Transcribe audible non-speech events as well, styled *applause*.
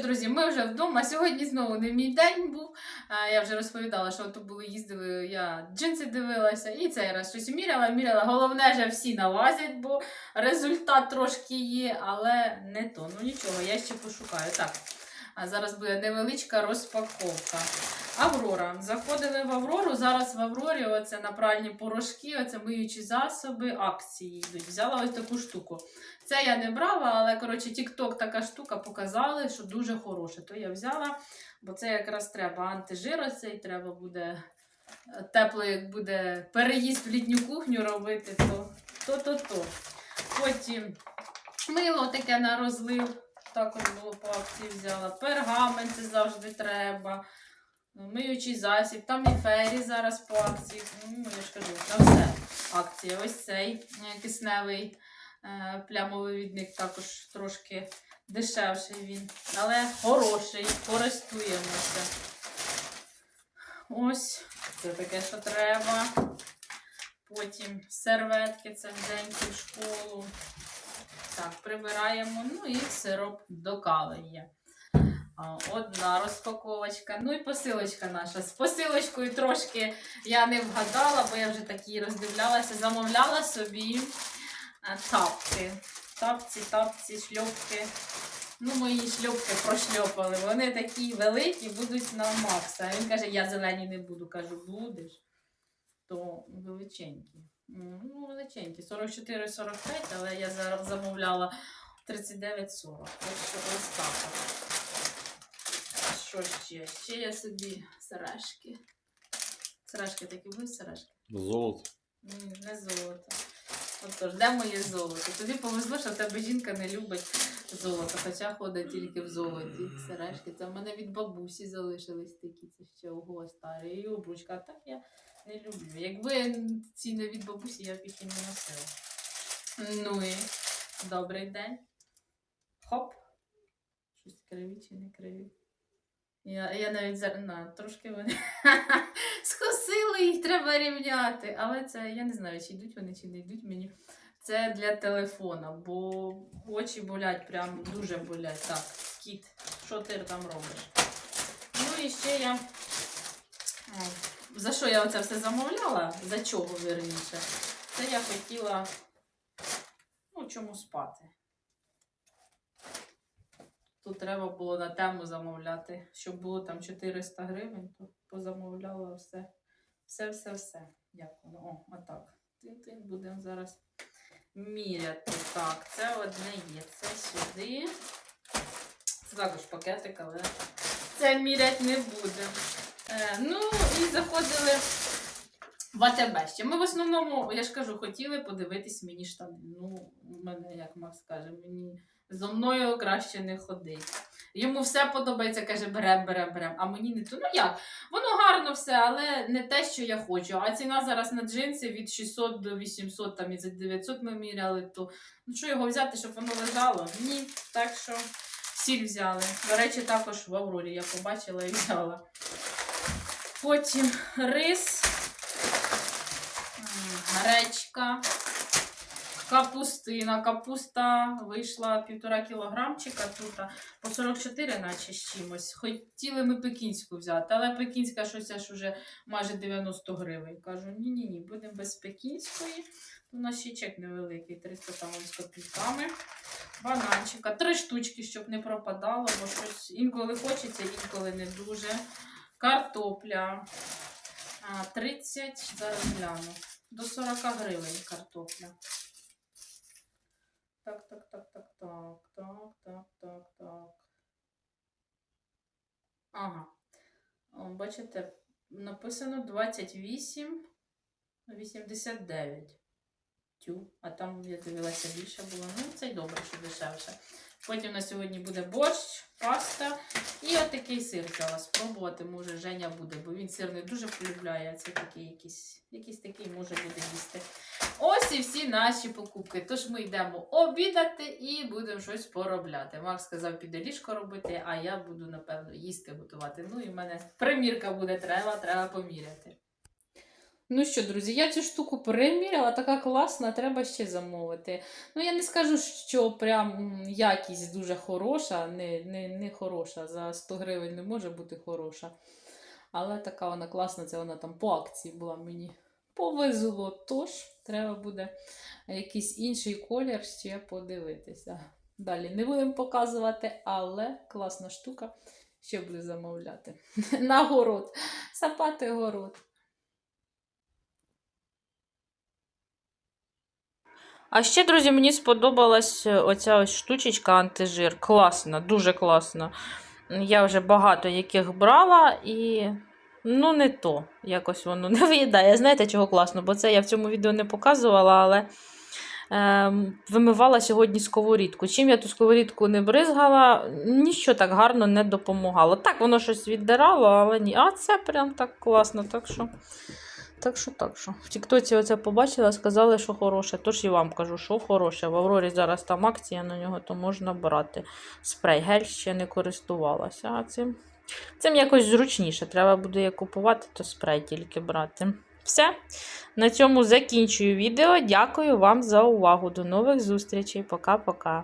друзі, ми вже вдома. Сьогодні знову не мій день був. Я вже розповідала, що тут були їздили, я джинси дивилася, і цей раз щось міряла, міряла. Головне, що всі налазять, бо результат трошки є, але не то. Ну нічого, я ще пошукаю. Так. А зараз буде невеличка розпаковка. Аврора. Заходили в Аврору. Зараз в Аврорі оце на пральні порошки, оце миючі засоби, акції йдуть. Взяла ось таку штуку. Це я не брала, але коротше, TikTok така штука показали, що дуже хороше. То я взяла, бо це якраз треба антижир цей, треба буде е, тепло, як буде переїзд в літню кухню робити, то то-то-то. Потім мило таке на розлив. Також було по акції взяла. Пергамент це завжди треба. Миючий засіб, там і фері зараз по акції. Ну, я ж кажу, на все акція. Ось цей е, кисневий е, плямовий відник також трошки дешевший він, але хороший, користуємося. Ось, це таке, що треба. Потім серветки, це вденьки в школу. Так, прибираємо. Ну і сироп до кави. Одна розпаковочка. Ну і посилочка наша. З посилочкою трошки я не вгадала, бо я вже такі роздивлялася. Замовляла собі тапки. Тапці, тапці, шльопки. Ну, мої шльопки прошльопали. Вони такі великі, будуть на Макса. Він каже, я зелені не буду. Кажу, будеш. То величенькі. Ну, величенькі. 44-45, але я замовляла 39-40. Ось ось так. Що ще? Ще я собі сережки. Сережки такі будуть сережки? Золото. Ні, не золото. Отож, де моє золото? Тобі повезло, що в тебе жінка не любить золото, хоча ходить тільки в золоті. Сережки. Це в мене від бабусі залишились такі, це ще ого старі. І обручка. А так я не люблю. Якби ці не від бабусі, я б їх і не носила. Ну і добрий день. Хоп. Щось криві чи не криві. Я, я навіть зараз на, трошки вони *laughs* скосили, їх треба рівняти. Але це я не знаю, чи йдуть вони, чи не йдуть мені. Це для телефона, бо очі болять, прям дуже болять. Так, кіт, що ти там робиш? Ну і ще я. За що я оце все замовляла? За чого верніше? Це я хотіла. Ну, чому спати? Тут треба було на тему замовляти. Щоб було там 400 гривень, то позамовляла все. Все, все, все. Як? О, отак. Тин-тин, будемо зараз міряти. Так, це одне є. Це сюди. Це також пакетик, але це міряти не будемо. Е, ну, і заходили в ще. Ми в основному, я ж кажу, хотіли подивитись мені штани. Ну, у мене, як Макс каже, мені зо мною краще не ходить. Йому все подобається, каже, берем, берем, берем. А мені не то. Ну як? Воно гарно все, але не те, що я хочу. А ціна зараз на джинси від 600 до 800, там і за 900 ми міряли, то ну що його взяти, щоб воно лежало? Ні. Так що сіль взяли. До речі, також в Аврорі я побачила і взяла. Потім рис, гречка, капустина. Капуста вийшла півтора кілограмчика тут по 44, наче з чимось. Хотіли ми пекінську взяти, але пекінська щось аж уже майже 90 гривень. Кажу, ні-ні, ні, будемо без пекінської. У нас ще чек невеликий, 300 там з копійками. Бананчика, три штучки, щоб не пропадало, бо щось інколи хочеться, інколи не дуже. Картопля. 30, зараз гляну. До 40 гривень картопля. Так, так, так, так, так, так, так, так, так. Ага. Бачите, написано 28, 89. Тю, а там я дивилася більше було. Ну, це й добре, що дешевше. Потім на сьогодні буде борщ, паста і отакий сир взяла спробувати. Може, Женя буде, бо він сир не дуже полюбляє. Це такий якийсь, якийсь такий може буде їсти. Ось і всі наші покупки. Тож ми йдемо обідати і будемо щось поробляти. Макс сказав, піде ліжко робити, а я буду, напевно, їсти готувати. Ну і в мене примірка буде треба, треба поміряти. Ну що, друзі, я цю штуку переміряла, така класна, треба ще замовити. Ну, я не скажу, що прям якість дуже хороша, не, не, не хороша. За 100 гривень не може бути хороша. Але така вона класна, це вона там по акції була мені. Повезло. Тож, треба буде якийсь інший колір ще подивитися. Далі не будемо показувати, але класна штука. Ще буду замовляти. *laughs* На город. Сапати город. А ще, друзі, мені сподобалась е, оця ось штучечка антижир. Класна, дуже класна. Я вже багато яких брала і. Ну, не то. Якось воно *laughs* не виїдає. Знаєте, чого класно? Бо це я в цьому відео не показувала, але ем, вимивала сьогодні сковорідку. Чим я ту сковорідку не бризгала, нічого так гарно не допомагало. Так, воно щось віддирало, але ні. А це прям так класно. Так що, так що, так що. В Тіктоці оце побачила, сказали, що хороше. Тож і вам кажу, що хороше. В Аврорі зараз там акція на нього, то можна брати. Спрей гель ще не користувалася. А цим, цим якось зручніше. Треба буде як купувати, то спрей тільки брати. Все. На цьому закінчую відео. Дякую вам за увагу. До нових зустрічей. Пока-пока.